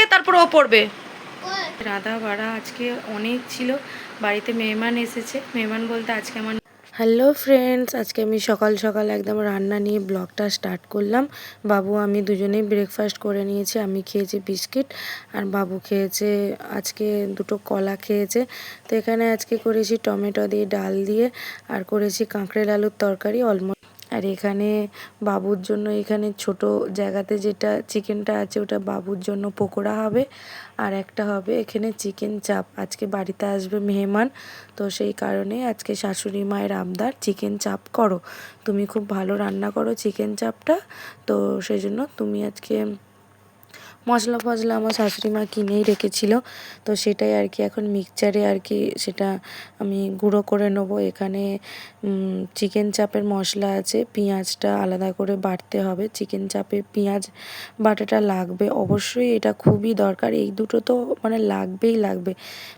থেকে তারপর ও পড়বে। রাধা বাড়া আজকে অনেক ছিল। বাড়িতে মেহমান এসেছে। মেহমান বলতে আজকে আমার হ্যালো ফ্রেন্ডস আজকে আমি সকাল সকাল একদম রান্না নিয়ে ব্লগটা স্টার্ট করলাম। বাবু আমি দুজনেই ব্রেকফাস্ট করে নিয়েছি। আমি খেয়েছি বিস্কিট আর বাবু খেয়েছে আজকে দুটো কলা খেয়েছে। তো এখানে আজকে করেছি টমেটো দিয়ে ডাল দিয়ে আর করেছি কাঁকড়েল আলুর তরকারি অলমোস্ট আর এখানে বাবুর জন্য এখানে ছোট জায়গাতে যেটা চিকেনটা আছে ওটা বাবুর জন্য পকোড়া হবে। আর একটা হবে এখানে চিকেন চাপ। আজকে বাড়িতে আসবে মেহমান, তো সেই কারণে আজকে শাশুড়ি মায়ের আমদার। চিকেন চাপ করো। তুমি খুব ভালো রান্না করো চিকেন চাপটা, তো সেই জন্য তুমি আজকে মশলা ফসলা আমার শাশুড়ি মা কিনেই রেখেছিল। তো সেটাই আর কি এখন মিক্সচারে আর কি সেটা আমি গুঁড়ো করে নেব। এখানে চিকেন চাপের মশলা আছে, পেঁয়াজটা আলাদা করে বাটতে হবে। চিকেন চাপে পেঁয়াজ বাটাটা লাগবে। অবশ্যই এটা খুবই দরকার। এই দুটো তো মানে লাগবেই লাগবে।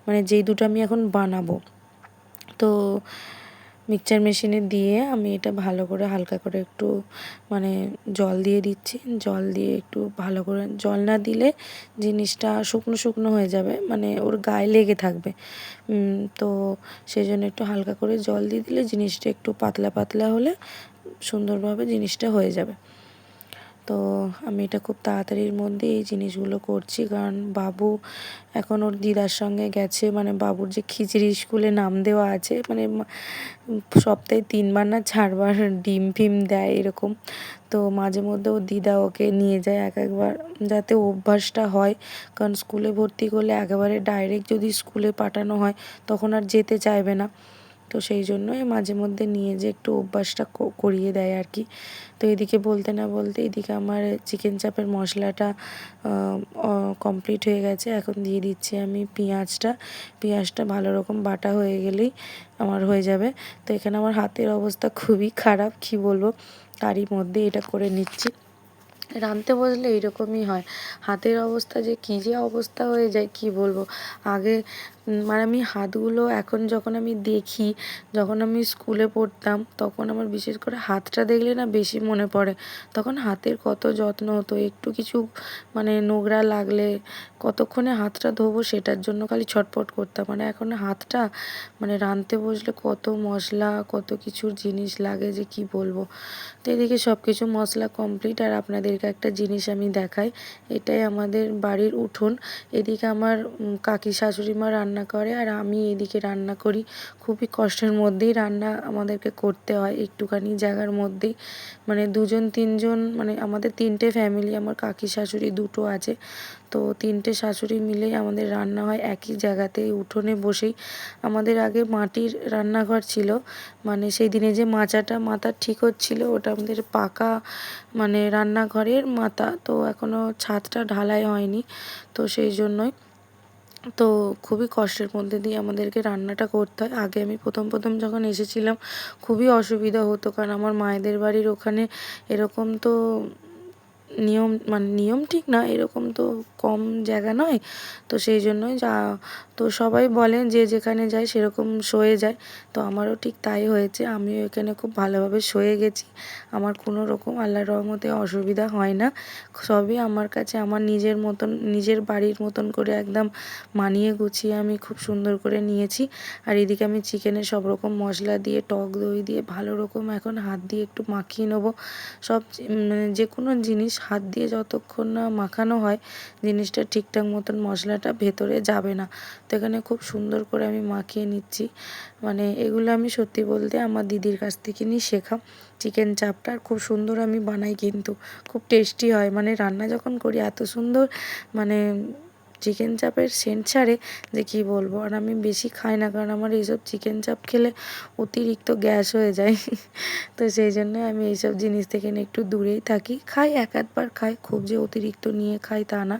মানে যেই দুটো আমি এখন বানাবো। তো মিক্সচার মেশিনে দিয়ে আমি এটা ভালো করে হালকা করে একটু মানে জল দিয়ে দিচ্ছি। জল দিয়ে একটু ভালো করে, জল না দিলে জিনিসটা শুকনো শুকনো হয়ে যাবে মানে ওর গায়ে লেগে থাকবে। তো সেই জন্য একটু হালকা করে জল দিয়ে দিলে জিনিসটা একটু পাতলা পাতলা হলে সুন্দরভাবে জিনিসটা হয়ে যাবে। তো আমি এটা খুব তাড়াতাড়ির মধ্যে এই জিনিসগুলো করছি। কারণ বাবু এখন ওর দিদার সঙ্গে গেছে মানে বাবুর যে খিচড়ি স্কুলে নাম দেওয়া আছে মানে সপ্তাহে তিনবার না চারবার ডিম ফিম দেয় এরকম। তো মাঝে মধ্যে ও দিদা ওকে নিয়ে যায় এক একবার, যাতে অভ্যাসটা হয়। কারণ স্কুলে ভর্তি করলে একেবারে ডাইরেক্ট যদি স্কুলে পাঠানো হয়, তখন আর যেতে চাইবে না। তো সেই জন্যই মাঝে মধ্যে নিয়ে যে একটু অভ্যাসটা করিয়ে দেয় আর কি। তো এদিকে বলতে না বলতে এদিকে আমার চিকেন চাপের মশলাটা কমপ্লিট হয়ে গেছে। এখন দিয়ে দিচ্ছি আমি পেঁয়াজটা। পেঁয়াজটা ভালো রকম বাটা হয়ে গেলেই আমার হয়ে যাবে। তো এখানে আমার হাতের অবস্থা খুবই খারাপ, কি বলব? তারই মধ্যে এটা করে নিচ্ছি। রাঁধতে বসলে এইরকমই হয়। হাতের অবস্থা যে কী যে অবস্থা হয়ে যায়, কি বলব? আগে মানে আমি হাতগুলো এখন যখন আমি দেখি, যখন আমি স্কুলে পড়তাম, তখন আমার বিশেষ করে হাতটা দেখলে না বেশি মনে পড়ে। তখন হাতের কত যত্ন হতো, একটু কিছু মানে নোংরা লাগলে কতক্ষণে হাতটা ধোবো সেটার জন্য খালি ছটপট করতাম। মানে এখন হাতটা মানে রাঁধতে বসলে কত মশলা, কত কিছুর জিনিস লাগে যে কি বলব। তো এদিকে সব কিছু মশলা কমপ্লিট আর আপনাদেরকে একটা জিনিস আমি দেখাই, এটাই আমাদের বাড়ির উঠোন। এদিকে আমার কাকি শাশুড়ি মা রান্না রান্না করে আর আমি এদিকে রান্না করি। খুবই কষ্টের মধ্যেই রান্না আমাদেরকে করতে হয় একটুখানি জায়গার মধ্যেই। মানে দুজন, তিনজন মানে আমাদের তিনটে ফ্যামিলি আমার কাকি, শাশুড়ি দুটো আছে। তো তিনটে শাশুড়ি মিলেই আমাদের রান্না হয় একই জায়গাতেই, উঠোনে বসেই। আমাদের আগে মাটির রান্নাঘর ছিল। মানে সেই দিনে যে মাচাটা, মাথা ঠিক হচ্ছিল, ওটা আমাদের পাকা মানে রান্নাঘরের মাথা। তো এখনও ছাদটা ঢালাই হয়নি। তো সেই জন্যই তো খুবই কষ্টের মধ্যে দিয়ে আমাদেরকে রান্নাটা করতে হয়। আগে আমি প্রথম প্রথম যখন এসেছিলাম খুবই অসুবিধা হতো, কারণ আমার মায়েদের বাড়ির ওখানে এরকম তো নিয়ম মানে নিয়ম ঠিক না, এরকম তো কম জায়গা নয়। তো সেই জন্যই যা, তো সবাই বলেন যে যেখানে যায় সেরকম সয়ে যায়। তো আমারও ঠিক তাই হয়েছে। আমিও এখানে খুব ভালোভাবে সয়ে গেছি। আমার কোনো রকম আল্লাহর রহমতে অসুবিধা হয় না। সবই আমার কাছে, আমার নিজের মতন, নিজের বাড়ির মতন করে একদম মানিয়ে গুছিয়ে আমি খুব সুন্দর করে নিয়েছি। আর এদিকে আমি চিকেনের সব রকম মশলা দিয়ে, টক দই দিয়ে, ভালো রকম এখন হাত দিয়ে একটু মাখিয়ে নেব। সব মানে যে কোনো জিনিস হাত দিয়ে যতক্ষণ না মাখানো হয়, জিনিসটা ঠিকঠাক মতন মশলাটা ভেতরে যাবে না। তো এখানে খুব সুন্দর করে আমি মাখিয়ে নিচ্ছি। মানে এগুলো আমি সত্যি বলতে আমার দিদির কাছ থেকে নিয়ে শেখা চিকেন চাপটা। খুব সুন্দর আমি বানাই কিন্তু। খুব টেস্টি হয়। মানে রান্না যখন করি, এত সুন্দর মানে চিকেন চাপের সেন্ট ছাড়ে, যে কি বলব? আর আমি বেশি খাই না, কারণ আমার এইসব চিকেন চাপ খেলে অতিরিক্ত গ্যাস হয়ে যায়। তো সেই জন্য আমি এইসব জিনিস থেকে একটু দূরেই থাকি। খাই, এক একবার খাই, খুব যে অতিরিক্ত নিয়ে খাই তা না।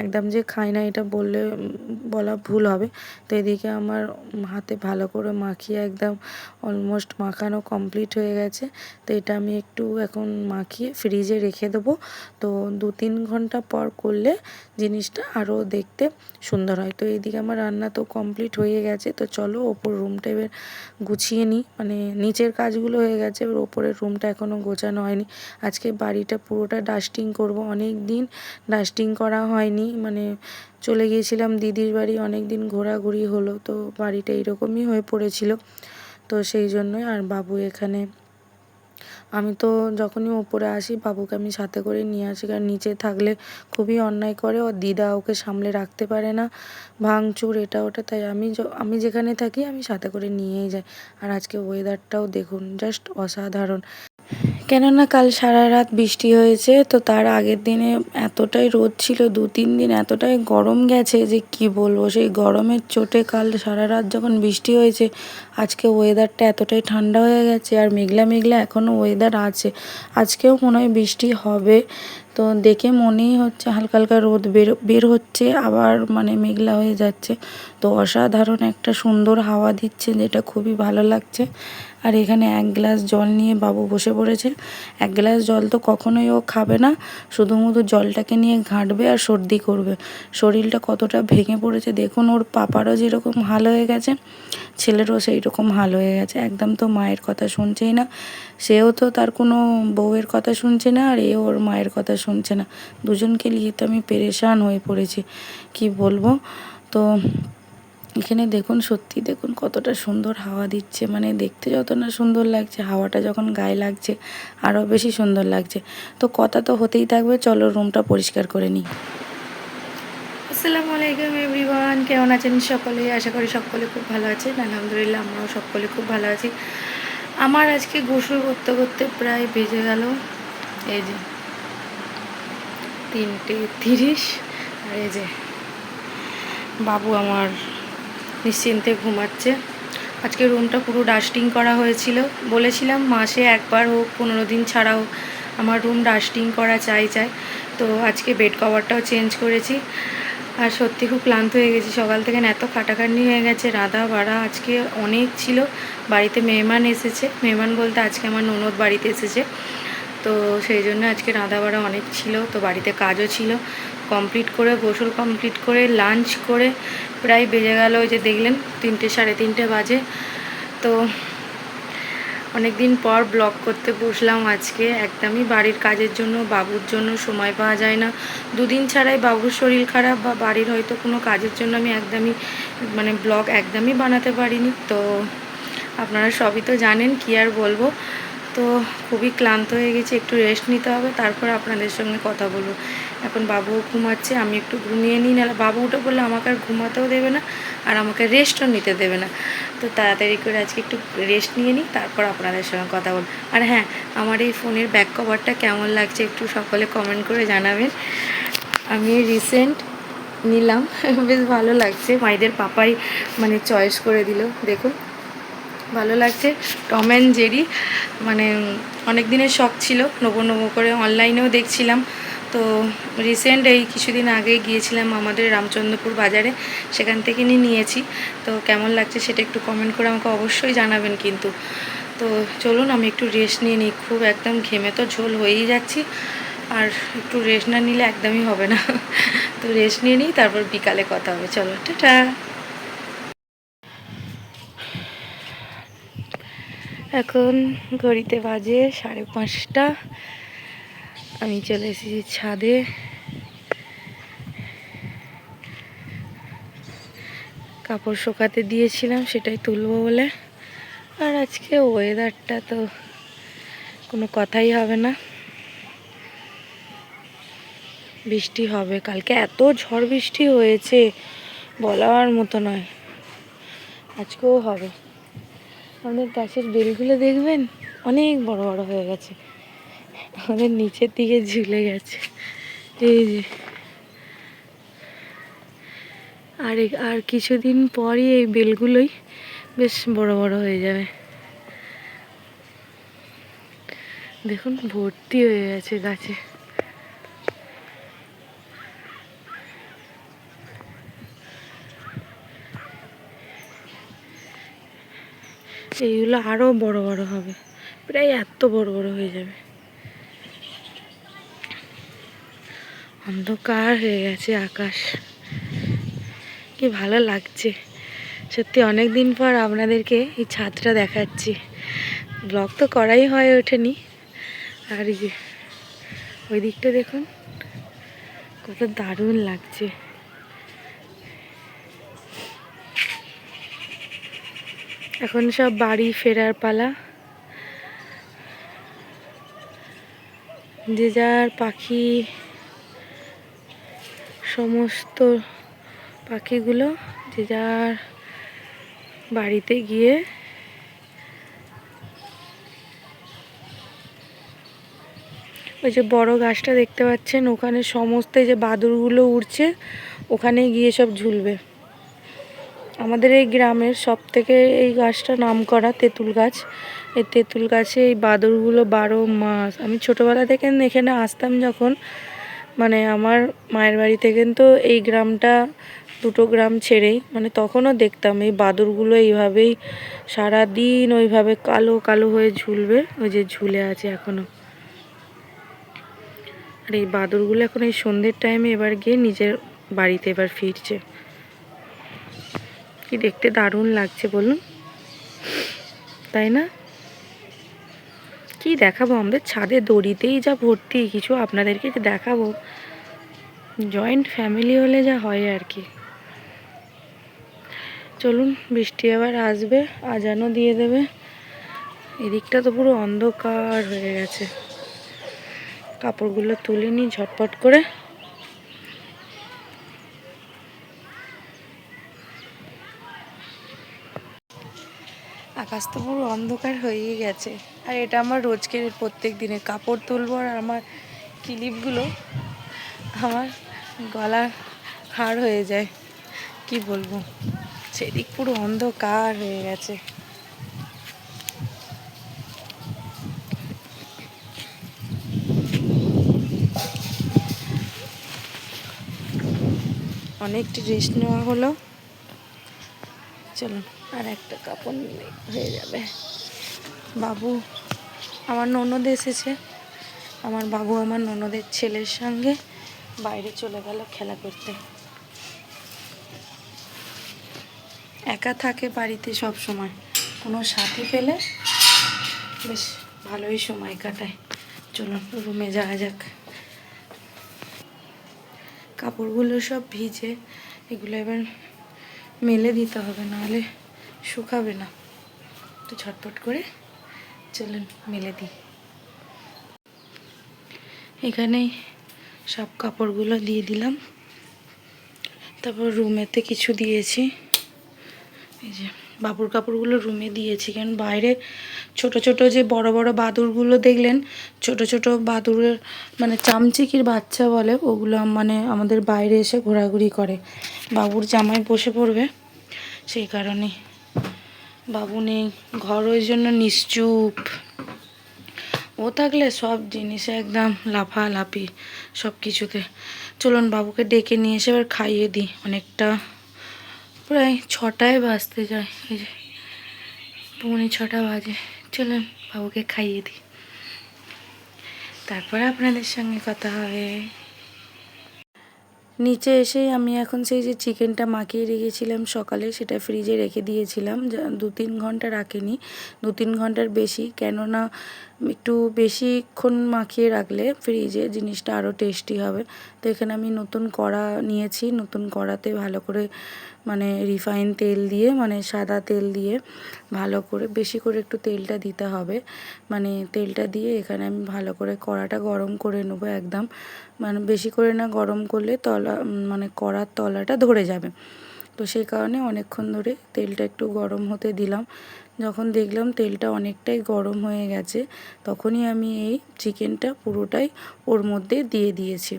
একদম যে খাই না, এটা বললে বলা ভুল হবে। তো এদিকে আমার হাতে ভালো করে মাখিয়ে একদম অলমোস্ট মাখানো কমপ্লিট হয়ে গেছে। তো এটা আমি একটু এখন মাখিয়ে ফ্রিজে রেখে দেবো। তো দু তিন ঘণ্টা পর করলে জিনিসটা আরও দেখতে সুন্দর হয়। তো এইদিকে আমার রান্না তো কমপ্লিট হয়ে গেছে। তো চলো ওপর রুমটা এবার গুছিয়ে নিই। মানে নিচের কাজগুলো হয়ে গেছে, এবার ওপরের রুমটা এখনও গোছানো হয়নি। আজকে বাড়িটা পুরোটা ডাস্টিং করব। অনেক দিন ডাস্টিং করা হয়নি। মানে চলে গিয়েছিলাম দিদির বাড়ি অনেক দিন ঘোরাঘুরি হলো, তো বাড়িটা এরকমই হয়ে পড়েছিল। তো সেই জন্যই আর বাবু এখানে। আমি তো যখনই ওপরে আসি, বাবুকে আমি সাথে করে নিয়ে আসি, কারণ নিচে থাকলে খুবই অন্যায় করে। ও দিদা ওকে সামলে রাখতে পারে না। ভাঙচুর, এটা, ওটা, তাই আমি আমি যেখানে থাকি, আমি সাথে করে নিয়েই যাই। আর আজকে ওয়েদারটাও দেখুন জাস্ট অসাধারণ। কেননা কাল সারা রাত বৃষ্টি হয়েছে, তো তার আগের দিনে এতটাই রোদ ছিল, দু তিন দিন এতটাই গরম গেছে যে কি বলব, সেই গরমের চোটে কাল সারা রাত যখন বৃষ্টি হয়েছে, আজকে ওয়েদারটা এতটাই ঠান্ডা হয়ে গেছে আর মেঘলা মেঘলা এখনও ওয়েদার আছে। আজকেও মনে হয় বৃষ্টি হবে। তো দেখে মনেই হচ্ছে হালকা হালকা রোদ বের বের হচ্ছে, আবার মানে মেঘলা হয়ে যাচ্ছে। তো অসাধারণ একটা সুন্দর হাওয়া দিচ্ছে, যেটা খুবই ভালো লাগছে। আর এখানে এক গ্লাস জল নিয়ে বাবু বসে পড়েছে। এক গ্লাস জল তো কখনোই ও খাবে না, শুধুমুধু জলটাকে নিয়ে ঘাঁটবে আর সর্দি করবে। শরীরটা কতটা ভেঙে পড়েছে, দেখুন ওর পাপারও যেরকম হাল হয়ে গেছে, ছেলেরও সেই রকম হাল হয়ে গেছে। একদম তো মায়ের কথা শুনছেই না। সেও তো তার কোনো বউয়ের কথা শুনছে না, আর এ ওর মায়ের কথা শুনছে না। দুজনকে নিয়ে তো আমি পেরেশান হয়ে পড়েছি। কি বলব? তো এখানে দেখুন, সত্যি দেখুন কতটা সুন্দর হাওয়া দিচ্ছে। মানে দেখতে যত না সুন্দর লাগছে, হাওয়াটা যখন গায়ে লাগছে আরও বেশি সুন্দর লাগছে। তো কথা তো হতেই থাকবে, চলো রুমটা পরিষ্কার করে নিই। আসসালামু আলাইকুম এভরিওয়ান, কেমন আছেন সকলে? আশা করি সকলে খুব ভালো আছেন। আলহামদুলিল্লাহ, আমরাও সকলে খুব ভালো আছি। আমার আজকে গোসল করতে করতে প্রায় বেজে গেল। এই যে তিনটে তিরিশ। আর এই যে বাবু আমার নিশ্চিন্তে ঘুমাচ্ছে। আজকে রুমটা পুরো ডাস্টিং করা হয়েছিল। বলেছিলাম মাসে একবার হোক, পনেরো দিন ছাড়া হোক, আমার রুম ডাস্টিং করা চাই চাই। তো আজকে বেড কভারটাও চেঞ্জ করেছি। আর সত্যি খুব ক্লান্ত হয়ে গেছি। সকাল থেকে এত খাটাখাটনি হয়ে গেছে। রাধা বাড়া আজকে অনেক ছিল। বাড়িতে মেহমান এসেছে। মেহমান বলতে আজকে আমার ননদ বাড়িতে এসেছে। তো সেই জন্য আজকে রাধা বাড়া অনেক ছিল, তো বাড়িতে কাজও ছিল। কমপ্লিট করে, গোসল কমপ্লিট করে লাঞ্চ করে, প্রায় বেজে গেল ওই যে দেখলেন, তিনটে, সাড়ে তিনটে বাজে। তো অনেক দিন পর ব্লগ করতে বসলাম আজকে। একদমই বাড়ির কাজের জন্য, বাবুর জন্য সময় পাওয়া যায় না। দুদিন ছাড়াই বাবুর শরীর খারাপ বা বাড়ির হয়তো কোনো কাজের জন্য আমি একদমই মানে ব্লগ একদমই বানাতে পারিনি। তো আপনারা সবই তো জানেন, কি আর বলব? তো খুবই ক্লান্ত হয়ে গেছি, একটু রেস্ট নিতে হবে, তারপর আপনাদের সঙ্গে কথা বলব। এখন বাবুও ঘুমাচ্ছে, আমি একটু ঘুমিয়ে নিই, নাহলে বাবু উঠে বললে আমাকে আর ঘুমাতেও দেবে না, আর আমাকে রেস্টও নিতে দেবে না। তো তাড়াতাড়ি করে আজকে একটু রেস্ট নিয়ে নিই, তারপর আপনাদের সঙ্গে কথা বল আর হ্যাঁ আমার এই ফোনের ব্যাক কভারটা কেমন লাগছে একটু সকলে কমেন্ট করে জানাবেন। আমি রিসেন্ট নিলাম, বেশ ভালো লাগছে, মাইদের পাপাই মানে চয়েস করে দিল, দেখুন। ভালো লাগছে। টম অ্যান্ড জেরি মানে অনেক দিনের শখ ছিল, নেব নেব করে অনলাইনেও দেখছিলাম। তো রিসেন্ট এই কিছুদিন আগে গিয়েছিলাম আমাদের রামচন্দ্রপুর বাজারে, সেখান থেকে নিয়ে নিয়েছি। তো কেমন লাগছে সেটা একটু কমেন্ট করে আমাকে অবশ্যই জানাবেন কিন্তু। তো চলুন, আমি একটু রেস্ট নিয়ে নিই। খুব একদম ঘেমে তো ঝোল হয়েই যাচ্ছি, আর একটু রেস্ট না নিলে একদমই হবে না। তো রেস্ট নিয়ে নিই, তারপর বিকালে কথা হবে। চলো, টাটা। এখন ঘড়িতে বাজে সাড়ে পাঁচটা। আমি চলে এসেছি ছাদে। কাপড় শোকাতে দিয়েছিলাম, সেটাই তুলবো বলে। আর আজকে ওয়েদারটা তো কোনো কথাই হবে না। বৃষ্টি হবে। কালকে এত ঝড় বৃষ্টি হয়েছে, বলার মতো নয়। আজকেও হবে। আমাদের গাছের বেলগুলো দেখবেন? অনেক বড় বড় হয়ে গেছে। আমাদের নিচের দিকে ঝুলে গেছে। এই যে। আর আর কিছুদিন পরই এই বেলগুলোই বেশ বড় বড় হয়ে যাবে। দেখুন, ভর্তি হয়ে গেছে গাছে। এইগুলো আরও বড় বড় হবে। প্রায় এত বড় বড় হয়ে যাবে। অন্ধকার হয়ে গেছে আকাশ। কি ভালো লাগছে। সত্যি অনেক দিন পর আপনাদেরকে এই ছাদটা দেখাচ্ছি। ব্লগ তো করাই হয়ে ওঠেনি। আর ওই দিকটা দেখুন, কত দারুণ লাগছে। এখন সব বাড়ি ফেরার পালা। যে যার পাখি, সমস্ত পাখিগুলো যে যার বাড়িতে গিয়ে ওই যে বড় গাছটা দেখতে পাচ্ছেন, ওখানে সমস্ত যে বাদুরগুলো উড়ছে ওখানে গিয়ে সব ঝুলবে। আমাদের এই গ্রামের সব থেকে এই গাছটা নাম করা তেঁতুল গাছ। এই তেঁতুল গাছে এই বাদুরগুলো বারো মাস। আমি ছোটোবেলা থেকে এখানে আসতাম যখন মানে আমার মায়ের বাড়ি থেকে তো এই গ্রামটা দুটো গ্রাম ছেড়েই মানে তখনও দেখতাম এই বাদুরগুলো এইভাবেই সারা দিন ওইভাবে কালো কালো হয়ে ঝুলবে, ওই যে ঝুলে আছে এখনও আর এই বাদুরগুলো এখন এই সন্ধ্যের টাইমে এবার গিয়ে নিজের বাড়িতে এবার ফিরছে। কি দেখতে দারুণ লাগছে বলুন? তাই না? কি দেখাবো? আমাদের ছাদে দড়িতেই যা ভর্তি, কিছু আপনাদেরকে দেখাবো। জয়েন্ট ফ্যামিলি হলে যা হয় আর কি। চলুন, বৃষ্টি আবার আসবে, আজানও দিয়ে দেবে। এদিকটা তো পুরো অন্ধকার হয়ে গেছে। কাপড়গুলো তুলে নিই ঝটপট করে। আকাশ তো পুরো অন্ধকার হয়েই গেছে। আর এটা আমার রোজকের প্রত্যেক দিনের কাপড় তুলবো আর আমার ক্লিপগুলো আমার গলা হাড় হয়ে যায়। কি বলব? সেদিক পুরো অন্ধকার হয়ে গেছে। অনেকটা রেস্ট নেওয়া হলো। চলুন। আর একটা কাপড় নিলে হয়ে যাবে। বাবু, আমার ননদ এসেছে। আমার বাবু আমার ননদের ছেলের সঙ্গে বাইরে চলে গেল খেলা করতে। একা থাকে বাড়িতে সব সময়। কোনো সাথী পেলে বেশ ভালোই সময় কাটায়। চলুন, রুমে যাওয়া যাক। কাপড়গুলো সব ভিজে, এগুলো এবার মেলে দিতে হবে, নাহলে শুকাবে না। তো ঝটপট করে চলুন, মেলে দিই। এখানেই সব কাপড়গুলো দিয়ে দিলাম। তারপর রুমেতে কিছু দিয়েছি। এই যে বাবুর কাপড়গুলো রুমে দিয়েছি, কারণ বাইরে ছোট ছোট যে বড় বড় বাদুরগুলো দেখলেন, ছোট ছোট বাদুরের মানে চামচিকির বাচ্চা বলে, ওগুলো মানে আমাদের বাইরে এসে ঘোরাঘুরি করে। বাবুর জামায় বসে পড়বে, সেই কারণে বাবু নেই, ঘর ওই জন্য নিশ্চুপ। ও থাকলে সব জিনিসে একদম লাফালাফি সব কিছুতে চলুন বাবুকে ডেকে নিয়ে এসে এবার খাইয়ে দিই অনেকটা। প্রায় ছটায় বাজতে যায়, এই যে পৌনে ছটা বাজে। চলুন বাবুকে খাইয়ে দিই। তারপরে আপনাদের সঙ্গে কথা হবে। নিচে এসেই আমি এখন সেই যে চিকেনটা মাখিয়ে রেখেছিলাম সকালে, সেটা ফ্রিজে রেখে দিয়েছিলাম। দু তিন ঘণ্টা রাখিনি। দু তিন ঘণ্টার বেশি। কেননা একটু বেশিক্ষণ মাখিয়ে রাখলে ফ্রিজে জিনিসটা আরও টেস্টি হবে। তো এখানে আমি নতুন কড়া নিয়েছি, নতুন কড়াতে ভালো করে মানে রিফাইন তেল দিয়ে মানে সাদা তেল দিয়ে ভালো করে, বেশি করে একটু তেলটা দিতে হবে। মানে তেলটা দিয়ে এখানে আমি ভালো করে কড়াটা গরম করে নেব একদম। মানে বেশি করে না গরম করলে তলা মানে কড়ার তলাটা ধরে যাবে। তো সেই কারণে অনেকক্ষণ ধরে তেলটা একটু গরম হতে দিলাম। যখন দেখলাম তেলটা অনেকটাই গরম হয়ে গেছে, তখনই আমি এই চিকেনটা পুরোটাই ওর মধ্যে দিয়ে দিয়েছি।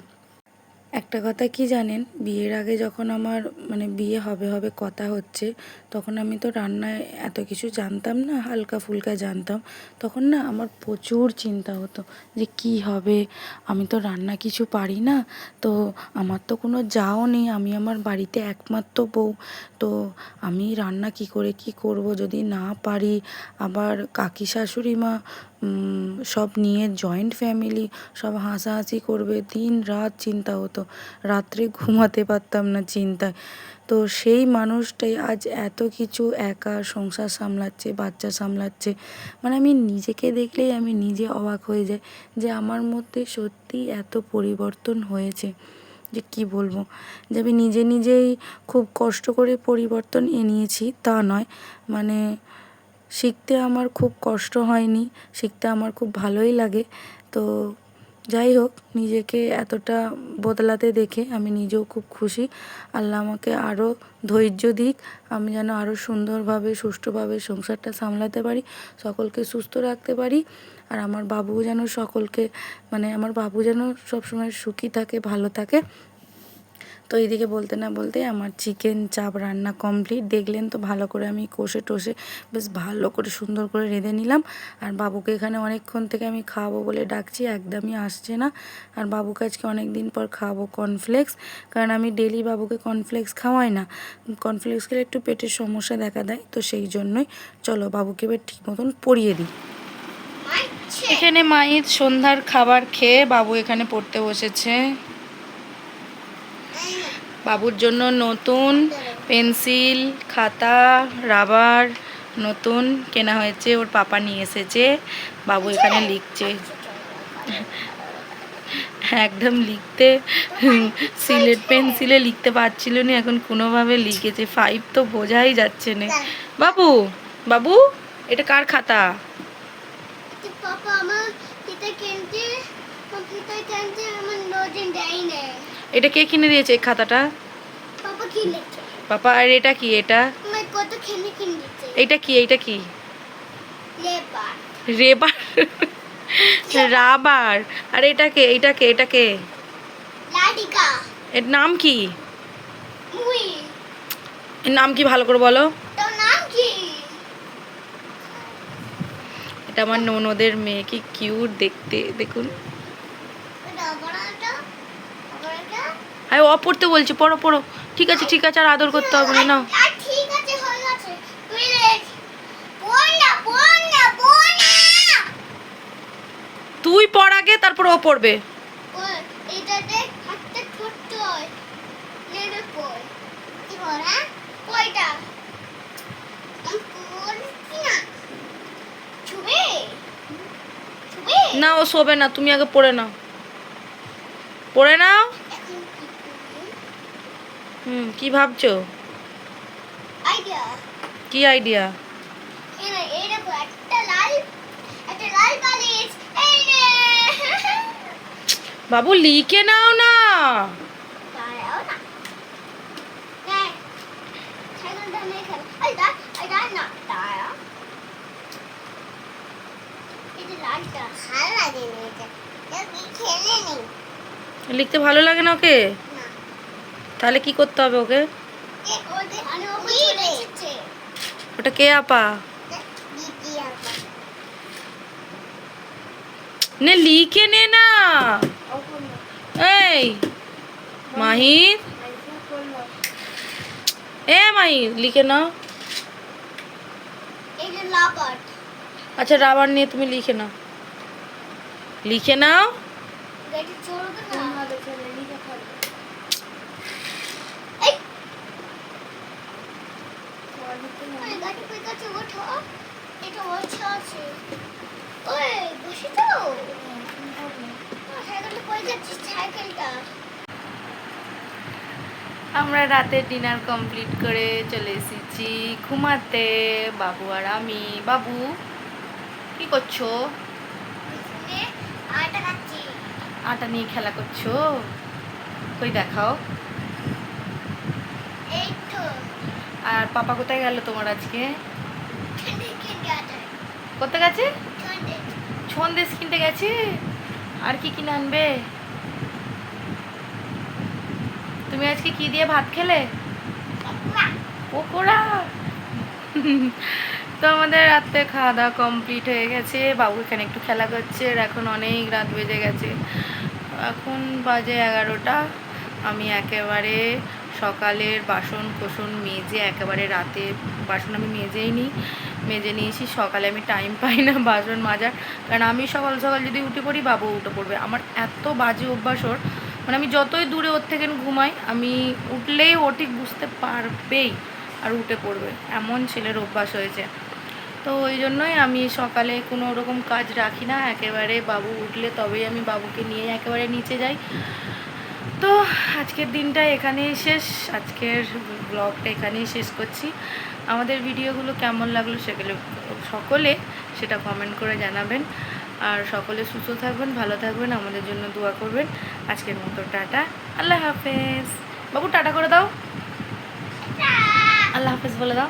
একটা কথা কি জানেন? বিয়ের আগে যখন আমার মানে বিয়ে হবে হবে কথা হচ্ছে, তখন আমি তো রান্নায় এত কিছু জানতাম না, হালকা ফুলকা জানতাম। তখন না আমার প্রচুর চিন্তা হতো যে কি হবে? আমি তো রান্না কিছু পারি না, তো আমার তো কোনো যাও নেই। আমি আমার বাড়িতে একমাত্র বউ, তো আমি রান্না কি করে কি করব? যদি না পারি, আবার কাকি শাশুড়ি মা সব নিয়ে জয়েন্ট ফ্যামিলি সব হাসাহাসি করবে, দিন রাত চিন্তা হতো। রাত্রে ঘুমাতে পারতাম না চিন্তায়। তো সেই মানুষটাই আজ এত কিছু একা সংসার সামলাচ্ছে, বাচ্চা সামলাচ্ছে। মানে আমি নিজেকে দেখলেই আমি নিজে অবাক হয়ে যাই যে আমার মধ্যে সত্যি এত পরিবর্তন হয়েছে। যে কি বলব? যে আমি নিজে নিজেই খুব কষ্ট করে পরিবর্তন এনেছি, তা নয়। মানে শিখতে আমার খুব কষ্ট হয়নি, শিখতে আমার খুব ভালোই লাগে। তো যাই হোক, নিজেকে এতটা বদলাতে দেখে আমি নিজেও খুব খুশি। আল্লাহ আমাকে আরও ধৈর্য দিক, আমি যেন আরও সুন্দরভাবে, সুষ্ঠুভাবে সংসারটা সামলাতে পারি, সকলকে সুস্থ রাখতে পারি, আর আমার বাবু যেন সকলকে মানে আমার বাবু যেন সবসময় সুখী থাকে, ভালো থাকে। তো এইদিকে বলতে না বলতে আমার চিকেন চাপ রান্না কমপ্লিট দেখলেন তো ভালো করে আমি কষে টষে বেশ ভালো করে সুন্দর করে রেঁধে নিলাম। আর বাবুকে এখানে অনেকক্ষণ থেকে আমি খাওয়াবো বলে ডাকছি একদমই আসছে না। আর বাবুকে আজকে অনেক দিন পর খাওয়াবো কর্নফ্লেক্স কারণ আমি ডেলি বাবুকে কর্নফ্লেক্স খাওয়াই না। কর্নফ্লেক্স খেলে একটু পেটের সমস্যা দেখা দেয় তো সেই জন্যই চলো বাবুকে এবার ঠিক মতন পরিয়ে দিই। এখানে মায়ের সন্ধ্যার খাবার খেয়ে বাবু এখানে পড়তে বসেছে। বাবুর জন্য নতুন পেন্সিল, খাতা, রাবার নতুন কেনা হয়েছে, ওর পাপা নিয়ে এসেছে। বাবু এখানে লিখছে। একদম লিখতে, সিলেট পেন্সিলে লিখতে পারছিল না, এখন কোনোভাবে লিখেছে। ফাইভ তো বোঝাই যাচ্ছে না। বাবু বাবু, এটা কার খাতা? পাপা আমার এটা কে কিনে দিয়েছে এই খাতাটা? পাপা আর এটা কি? এটা? এইটা কি? এইটা কি? রেবার। রাবার? আর এটা কে? এটাকে এটাকে এটাকে লাডিকা এর নাম কি? মুই। এর নাম কি ভালো করে বলো? কি? এটা আমার ননদের মেয়ে কি কিউট দেখতে। দেখুন। এটা আরে অ পড়তে বলছি পড়ো পড়ো। ঠিক আছে ঠিক আছে আর আদর করতে হবে না নাও। তুই পড় আগে তারপর ও পড়বে। হয়। না ও শোবে না তুমি আগে পড়ে নাও। পড়ে নাও। হুম কি ভাবছ? আইডিয়া কি আইডিয়া এই দেখো একটা লাল একটা লাল বালিশ। এই নে বাবু লিখে নাও না। লিখতে ভালো লাগে না ওকে? তাহলে কি করতে হবে ওকে? ওটা কে আপা? নে, লিখে নে না। এই, মাহির। এ, মাহির, লিখে নাও। আচ্ছা রাবার নিয়ে তুমি লিখে নাও। লিখে নাও গাড়ি চড়বে না হবে চলে নিতে পারবে এই ওই গাড়ি কই কাছে ওঠো এটা ওঠা আছে ওই বসে তো সাইকেলটা কই যাচ্ছিস সাইকেলটা আমরা রাতে ডিনার কমপ্লিট করে চলে এসেছি ঘুমাতে। বাবু আর আমি। বাবু কি করছ? আটা নিয়ে খেলা করছ? কই দেখাও। আর পাপা কোথায় গেল তোমার আজকে? কোথায় গেছে? সন্দেশ কিনতে গেছে? আর কি কিনে আনবে? তুমি আজকে কি দিয়ে ভাত খেলে? পকোড়া। তো আমাদের রাত্রে খাওয়া দাওয়া কমপ্লিট হয়ে গেছে। বাবু এখানে একটু খেলা করছে আর এখন অনেক রাত বেজে গেছে। এখন বাজে এগারোটা। আমি একেবারে সকালের বাসন কোসন মেজে একেবারে রাতে বাসন আমি মেজেই নিই মেজে নিয়েছি। সকালে আমি টাইম পাই না বাসন মাজার। কারণ আমি সকাল সকাল যদি উঠে পড়ি বাবু উঠে পড়বে। আমার এত বাজে অভ্যাস ওর। মানে আমি যতই দূরে ওর থেকে ঘুমাই, আমি উঠলেই ও ঠিক বুঝতে পারবেই আর উঠে পড়বে। এমন ছেলের অভ্যাস হয়েছে। তো ওই জন্যই আমি সকালে কোনো রকম কাজ রাখি না। একেবারে বাবু উঠলে তবেই আমি বাবুকে নিয়ে একেবারে নিচে যাই। তো আজকের দিনটা এখানেই শেষ। আজকের ব্লগটা এখানেই শেষ করছি। আমাদের ভিডিওগুলো কেমন লাগল সেগুলো সকলে সেটা কমেন্ট করে জানাবেন। আর সকলে সুস্থ থাকবেন, ভালো থাকবেন, আমাদের জন্য দোয়া করবেন। আজকের মতো টাটা। আল্লাহ হাফেজ। বাবু, টাটা করে দাও। আল্লাহ হাফেজ বলে দাও।